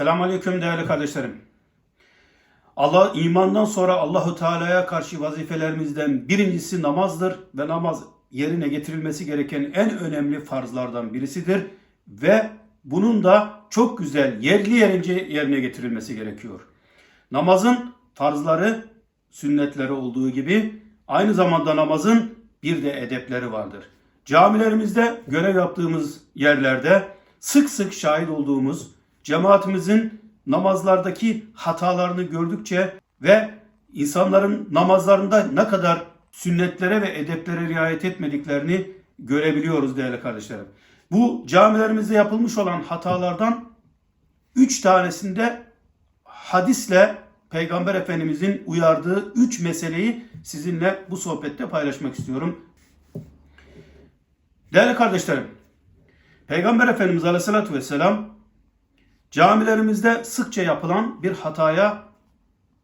Selamun Aleyküm değerli kardeşlerim. Allah imandan sonra Allahu Teala'ya karşı vazifelerimizden birincisi namazdır ve namaz yerine getirilmesi gereken en önemli farzlardan birisidir ve bunun da çok güzel yerli yerince yerine getirilmesi gerekiyor. Namazın farzları, sünnetleri olduğu gibi aynı zamanda namazın bir de edepleri vardır. Camilerimizde görev yaptığımız yerlerde sık sık şahit olduğumuz cemaatimizin namazlardaki hatalarını gördükçe ve insanların namazlarında ne kadar sünnetlere ve edeplere riayet etmediklerini görebiliyoruz değerli kardeşlerim. Bu camilerimizde yapılmış olan hatalardan üç tanesinde hadisle Peygamber Efendimizin uyardığı üç meseleyi sizinle bu sohbette paylaşmak istiyorum. Değerli kardeşlerim, Peygamber Efendimiz Aleyhisselatü Vesselam camilerimizde sıkça yapılan bir hataya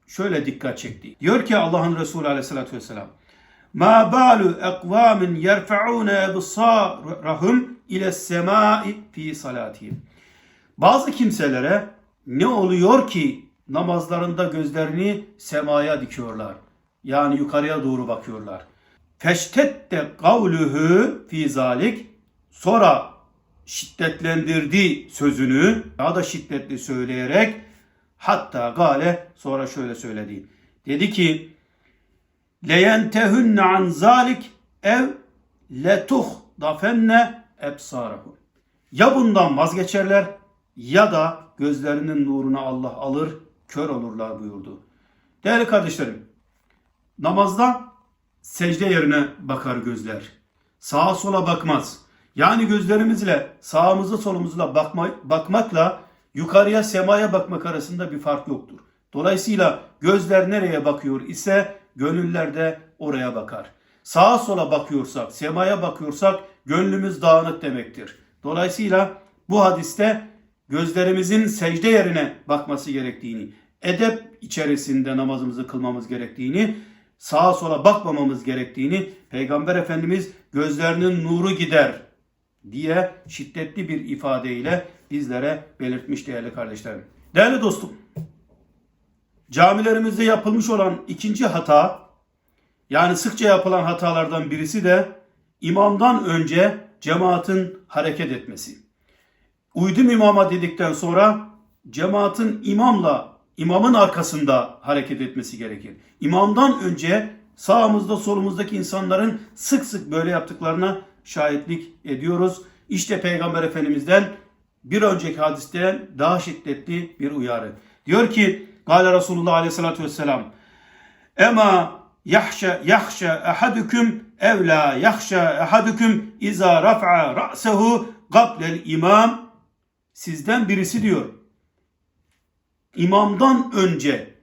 şöyle dikkat çekti. Diyor ki Allah'ın Resulü Aleyhisselatü Vesselam, Ma balu ekvamin yerfa'un ebsarahum ile semai fi salatihim. Bazı kimselere ne oluyor ki namazlarında gözlerini semaya dikiyorlar. Yani yukarıya doğru bakıyorlar. Feştette kavluhu fi zalik. Sonra şiddetlendirdi sözünü daha da şiddetli söyleyerek hatta gale sonra şöyle söyledi. Dedi ki leyentehunne an zalik ev letuh dafenne ebsarahum. Ya bundan vazgeçerler ya da gözlerinin nurunu Allah alır, kör olurlar buyurdu. Değerli kardeşlerim, namazda secde yerine bakar gözler. Sağa sola bakmaz. Yani gözlerimizle sağımızı solumuzla bakma, bakmakla yukarıya semaya bakmak arasında bir fark yoktur. Dolayısıyla gözler nereye bakıyor ise gönüller de oraya bakar. Sağa sola bakıyorsak, semaya bakıyorsak gönlümüz dağınık demektir. Dolayısıyla bu hadiste gözlerimizin secde yerine bakması gerektiğini, edep içerisinde namazımızı kılmamız gerektiğini, sağa sola bakmamamız gerektiğini Peygamber Efendimiz gözlerinin nuru gider diye şiddetli bir ifadeyle bizlere belirtmiş değerli kardeşlerim. Değerli dostum, camilerimizde yapılmış olan ikinci hata, yani sıkça yapılan hatalardan birisi de imamdan önce cemaatin hareket etmesi. Uydum imama dedikten sonra cemaatin imamla, imamın arkasında hareket etmesi gerekir. İmamdan önce sağımızda solumuzdaki insanların sık sık böyle yaptıklarına şahitlik ediyoruz. İşte Peygamber Efendimiz'den bir önceki hadisten daha şiddetli bir uyarı. Diyor ki Gale Resulullah Aleyhisselatü Vesselam Ema yahşa yahşa ahadukum ev la yahşa ahadukum iza raf'a ra'sehu qablel imam sizden birisi diyor imamdan önce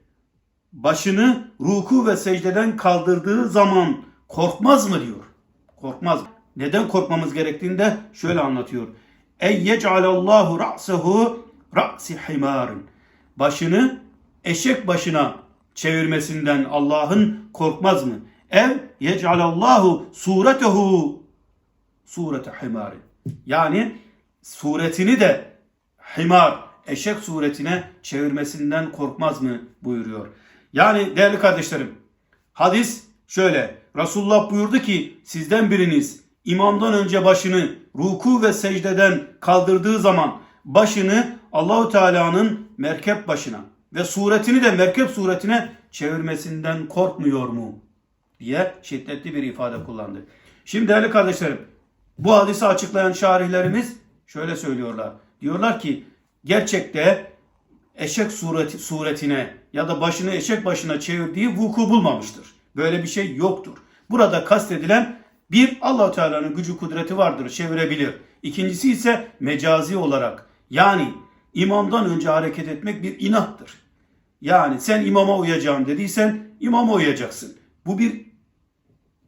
başını ruku ve secdeden kaldırdığı zaman korkmaz mı diyor. Korkmaz. Neden korkmamız gerektiğini de şöyle anlatıyor. Ey yec'alallahu ra'sehu ra'si himarın. Başını eşek başına çevirmesinden Allah'ın korkmaz mı? Ev yec'alallahu suretehu surete himarın. Yani suretini de himar, eşek suretine çevirmesinden korkmaz mı buyuruyor. Yani değerli kardeşlerim, hadis şöyle. Resulullah buyurdu ki sizden biriniz imamdan önce başını ruku ve secdeden kaldırdığı zaman başını Allahu Teala'nın merkep başına ve suretini de merkep suretine çevirmesinden korkmuyor mu? diye şiddetli bir ifade kullandı. Şimdi değerli kardeşlerim, bu hadisi açıklayan şarihlerimiz şöyle söylüyorlar. Diyorlar ki gerçekte eşek sureti, suretine ya da başını eşek başına çevirdiği vuku bulmamıştır. Böyle bir şey yoktur. Burada kastedilen bir allah Teala'nın gücü kudreti vardır çevirebilir. İkincisi ise mecazi olarak yani imamdan önce hareket etmek bir inattır. Yani sen imama uyacağım dediysen imama uyacaksın. Bu bir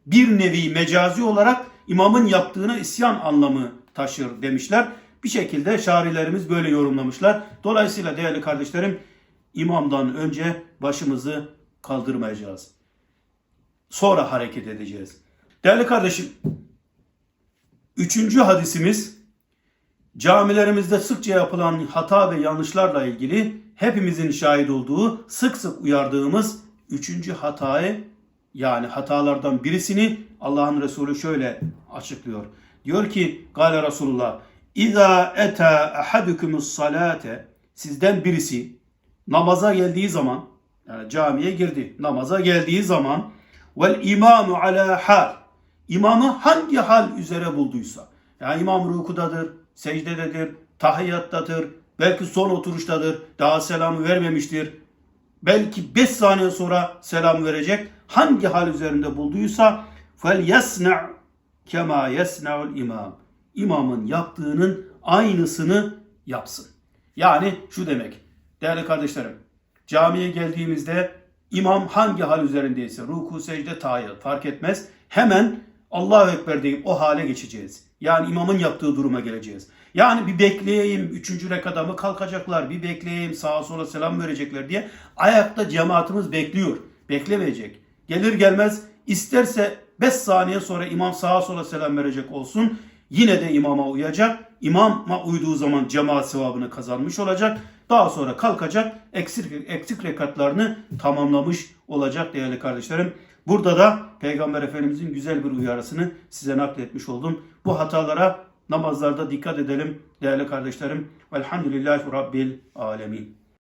bir nevi mecazi olarak imamın yaptığına isyan anlamı taşır demişler. Bir şekilde şarilerimiz böyle yorumlamışlar. Dolayısıyla değerli kardeşlerim imamdan önce başımızı kaldırmayacağız. Sonra hareket edeceğiz. Değerli kardeşim, üçüncü hadisimiz camilerimizde sıkça yapılan hata ve yanlışlarla ilgili hepimizin şahit olduğu, sık sık uyardığımız üçüncü hatayı yani hatalardan birisini Allah'ın Resulü şöyle açıklıyor. Diyor ki Gale Resulullah İza eta ahadukumus salate sizden birisi namaza geldiği zaman yani camiye girdi. Namaza geldiği zaman vel imamu ala hal imamı hangi hal üzere bulduysa yani imam rukudadır, secdededir, tahiyyattadır, belki son oturuştadır, daha selamı vermemiştir. Belki 5 saniye sonra selam verecek. Hangi hal üzerinde bulduysa fel yasna kema yasna'ul imam. İmamın yaptığının aynısını yapsın. Yani şu demek. Değerli kardeşlerim, camiye geldiğimizde imam hangi hal üzerindeyse ruku, secde, tahiyyat fark etmez. Hemen Allahu Ekber deyip o hale geçeceğiz. Yani imamın yaptığı duruma geleceğiz. Yani bir bekleyeyim, üçüncü rekata mı kalkacaklar, bir bekleyeyim, sağa sola selam verecekler diye ayakta cemaatimiz bekliyor. Beklemeyecek. Gelir gelmez isterse 5 saniye sonra imam sağa sola selam verecek olsun. Yine de imama uyacak. İmama uyduğu zaman cemaat sevabını kazanmış olacak. Daha sonra kalkacak eksik, eksik rekatlarını tamamlamış olacak değerli kardeşlerim. Burada da Peygamber Efendimizin güzel bir uyarısını size nakletmiş oldum. Bu hatalara namazlarda dikkat edelim değerli kardeşlerim. Velhamdülillahi Rabbil Alemin.